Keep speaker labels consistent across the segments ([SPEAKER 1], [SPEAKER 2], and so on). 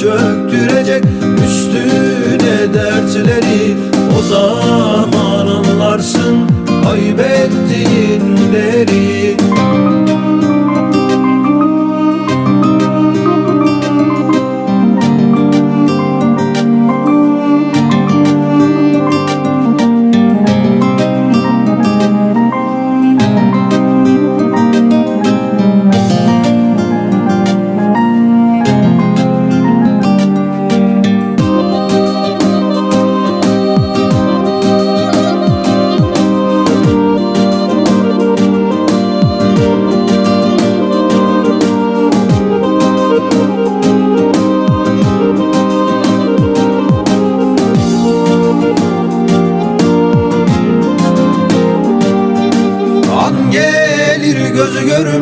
[SPEAKER 1] çöktürecek üstüne dertleri O zaman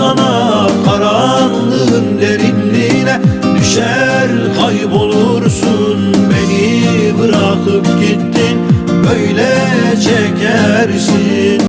[SPEAKER 1] sana